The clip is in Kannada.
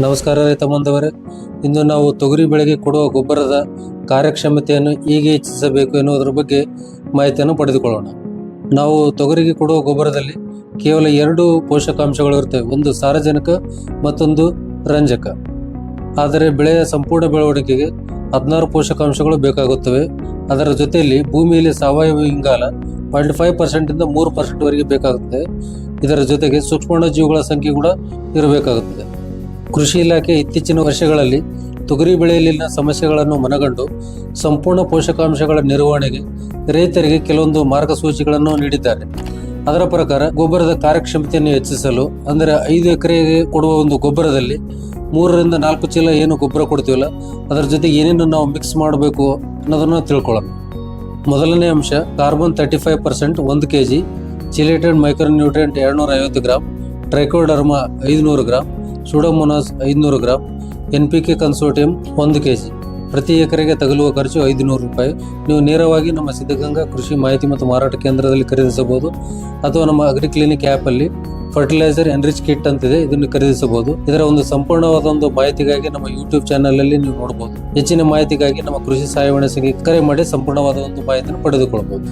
ನಮಸ್ಕಾರ ರೈತ ಇಂದು ನಾವು ತೊಗರಿ ಬೆಳೆಗೆ ಕೊಡುವ ಗೊಬ್ಬರದ ಕಾರ್ಯಕ್ಷಮತೆಯನ್ನು ಹೇಗೆ ಹೆಚ್ಚಿಸಬೇಕು ಎನ್ನುವುದರ ಬಗ್ಗೆ ಮಾಹಿತಿಯನ್ನು ಪಡೆದುಕೊಳ್ಳೋಣ. ನಾವು ತೊಗರಿಗೆ ಕೊಡುವ ಗೊಬ್ಬರದಲ್ಲಿ ಕೇವಲ ಎರಡು ಪೋಷಕಾಂಶಗಳು ಇರ್ತವೆ ಒಂದು ಸಾರಜನಕ, ಮತ್ತೊಂದು ರಂಜಕ. ಆದರೆ ಬೆಳೆಯ ಸಂಪೂರ್ಣ ಬೆಳವಣಿಗೆಗೆ ಹದಿನಾರು ಪೋಷಕಾಂಶಗಳು ಬೇಕಾಗುತ್ತವೆ. ಅದರ ಜೊತೆಯಲ್ಲಿ ಭೂಮಿಯಲ್ಲಿ ಸಾವಯವ ಇಂಗಾಲ ಪಾಯಿಂಟ್ ಫೈವ್ ಪರ್ಸೆಂಟಿಂದ ಮೂರು ಪರ್ಸೆಂಟ್ವರೆಗೆ ಬೇಕಾಗುತ್ತದೆ. ಇದರ ಜೊತೆಗೆ ಸೂಕ್ಷ್ಮಣ ಜೀವಿಗಳ ಸಂಖ್ಯೆ ಕೂಡ ಇರಬೇಕಾಗುತ್ತದೆ. ಕೃಷಿ ಇಲಾಖೆ ಇತ್ತೀಚಿನ ವರ್ಷಗಳಲ್ಲಿ ತೊಗರಿ ಬೆಳೆಯಲ್ಲಿನ ಸಮಸ್ಯೆಗಳನ್ನು ಮನಗಂಡು ಸಂಪೂರ್ಣ ಪೋಷಕಾಂಶಗಳ ನಿರ್ವಹಣೆಗೆ ರೈತರಿಗೆ ಕೆಲವೊಂದು ಮಾರ್ಗಸೂಚಿಗಳನ್ನು ನೀಡಿದ್ದಾರೆ. ಅದರ ಪ್ರಕಾರ ಗೊಬ್ಬರದ ಕಾರ್ಯಕ್ಷಮತೆಯನ್ನು ಹೆಚ್ಚಿಸಲು, ಅಂದರೆ ಐದು ಎಕರೆಗೆ ಕೊಡುವ ಒಂದು ಗೊಬ್ಬರದಲ್ಲಿ ಮೂರರಿಂದ ನಾಲ್ಕು ಚೀಲ ಏನು ಗೊಬ್ಬರ ಕೊಡ್ತೀವಲ್ಲ, ಅದರ ಜೊತೆಗೆ ಏನೇನು ನಾವು ಮಿಕ್ಸ್ ಮಾಡಬೇಕು ಅನ್ನೋದನ್ನು ತಿಳ್ಕೊಳ್ಳೋಣ. ಮೊದಲನೇ ಅಂಶ ಕಾರ್ಬನ್ ತರ್ಟಿ ಫೈವ್ ಪರ್ಸೆಂಟ್ ಒಂದು ಕೆ ಜಿ ಚಿಲೇಟೆಡ್ ಮೈಕ್ರೋನ್ಯೂಟ್ರಿಯೆಂಟ್ ಎರಡುನೂರ ಐವತ್ತು ಗ್ರಾಮ್ ಟ್ರೈಕೋಡರ್ಮಾ ಐದುನೂರು ಗ್ರಾಮ್ ಸುಡೋಮೊನಾಸ್ ಐದುನೂರು gram N P K consortium ಒಂದು ಕೆ ಜಿ ಪ್ರತಿ ಎಕರೆಗೆ ತಗಲುವ ಖರ್ಚು ಐದುನೂರು ರೂಪಾಯಿ. ನೀವು ನೇರವಾಗಿ ನಮ್ಮ ಸಿದ್ಧಗಂಗಾ ಕೃಷಿ ಮಾಹಿತಿ ಮತ್ತು ಮಾರಾಟ ಕೇಂದ್ರದಲ್ಲಿ ಖರೀದಿಸಬಹುದು. ಅಥವಾ ನಮ್ಮ ಅಗ್ರಿ ಕ್ಲಿನಿಕ್ ಆ್ಯಪಲ್ಲಿ ಫರ್ಟಿಲೈಸರ್ ಎನ್ರಿಚ್ ಕಿಟ್ ಅಂತಿದೆ, ಇದನ್ನು ಖರೀದಿಸಬಹುದು. ಇದರ ಒಂದು ಸಂಪೂರ್ಣವಾದ ಒಂದು ಮಾಹಿತಿಗಾಗಿ ನಮ್ಮ ಯೂಟ್ಯೂಬ್ ಚಾನೆಲ್ ಅಲ್ಲಿ ನೀವು ನೋಡಬಹುದು ಹೆಚ್ಚಿನ ಮಾಹಿತಿಗಾಗಿ ನಮ್ಮ ಕೃಷಿ ಸಹಾಯವಾಣಿ ಸಂಖ್ಯೆ ಕರೆ ಮಾಡಿ ಸಂಪೂರ್ಣವಾದ ಒಂದು ಮಾಹಿತಿಯನ್ನು ಪಡೆದುಕೊಳ್ಳಬಹುದು.